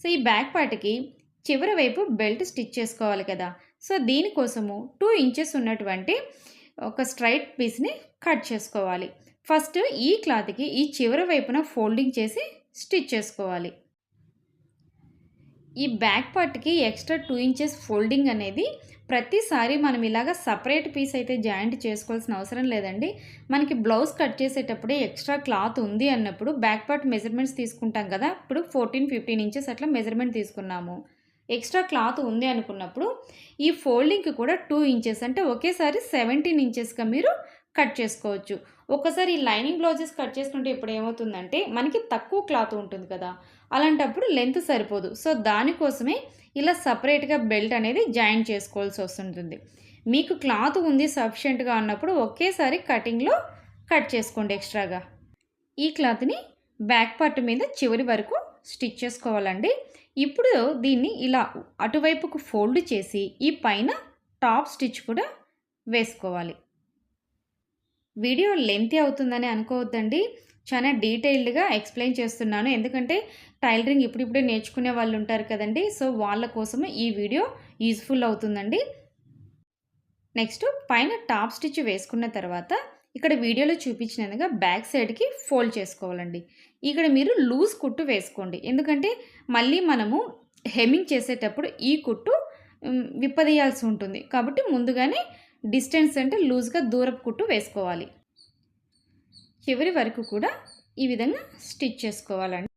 So ఈ back పార్ట్కి చివరి వైపు బెల్ట్ స్టిచ్ చేసుకోవాలి కదా. సో దీనికోసము టూ ఇంచెస్ ఉన్నటువంటి ఒక స్ట్రైట్ పీస్ని కట్ చేసుకోవాలి. ఫస్ట్ ఈ క్లాత్కి ఈ చివరి వైపున ఫోల్డింగ్ చేసి స్టిచ్ చేసుకోవాలి. ఈ బ్యాక్ పార్ట్కి ఎక్స్ట్రా టూ ఇంచెస్ ఫోల్డింగ్ అనేది ప్రతిసారి మనం ఇలాగ సపరేట్ పీస్ అయితే జాయింట్ చేసుకోవాల్సిన అవసరం లేదండి. మనకి బ్లౌజ్ కట్ చేసేటప్పుడే ఎక్స్ట్రా క్లాత్ ఉంది అన్నప్పుడు బ్యాక్ పార్ట్ మెజర్మెంట్స్ తీసుకుంటాం కదా ఇప్పుడు ఫోర్టీన్ ఫిఫ్టీన్ ఇంచెస్ అట్లా మెజర్మెంట్ తీసుకున్నాము. ఎక్స్ట్రా క్లాత్ ఉంది అనుకున్నప్పుడు ఈ ఫోల్డింగ్కి కూడా టూ ఇంచెస్ అంటే ఒకేసారి సెవెంటీన్ ఇంచెస్గా మీరు కట్ చేసుకోవచ్చు. ఒకసారి ఈ లైనింగ్ బ్లౌజెస్ కట్ చేసుకుంటే ఇప్పుడు ఏమవుతుందంటే మనకి తక్కువ క్లాత్ ఉంటుంది కదా. అలాంటప్పుడు లెంత్ సరిపోదు. సో దానికోసమే ఇలా సపరేట్గా బెల్ట్ అనేది జాయిన్ చేసుకోవాల్సి వస్తుంటుంది. మీకు క్లాత్ ఉంది సఫిషియెంట్గా ఉన్నప్పుడు ఒకేసారి కటింగ్లో కట్ చేసుకోండి ఎక్స్ట్రాగా ఈ క్లాత్ని బ్యాక్ పార్ట్ మీద చివరి వరకు స్టిచ్ చేసుకోవాలండి. ఇప్పుడు దీన్ని ఇలా అటువైపుకు ఫోల్డ్ చేసి ఈ పైన టాప్ స్టిచ్ కూడా వేసుకోవాలి. వీడియో లెంత్ అవుతుందని అనుకోవద్దండి. చాలా డీటెయిల్డ్గా ఎక్స్ప్లెయిన్ చేస్తున్నాను. ఎందుకంటే టైలరింగ్ ఇప్పుడిప్పుడే నేర్చుకునే వాళ్ళు ఉంటారు కదండి. సో వాళ్ళ కోసము ఈ వీడియో యూజ్ఫుల్ అవుతుందండి. నెక్స్ట్ పైన టాప్ స్టిచ్ వేసుకున్న తర్వాత ఇక్కడ వీడియోలో చూపించినందుగా బ్యాక్ సైడ్కి ఫోల్డ్ చేసుకోవాలండి. ఇక్కడ మీరు లూజ్ కుట్టు వేసుకోండి. ఎందుకంటే మళ్ళీ మనము హెమ్మింగ్ చేసేటప్పుడు ఈ కుట్టు విప్పదీయాల్సి ఉంటుంది. కాబట్టి ముందుగానే డిస్టెన్స్ అంటే లూజ్గా దూరపు కుట్టు వేసుకోవాలి. చివరి వరకు కూడా ఈ విధంగా స్టిచ్ చేసుకోవాలండి.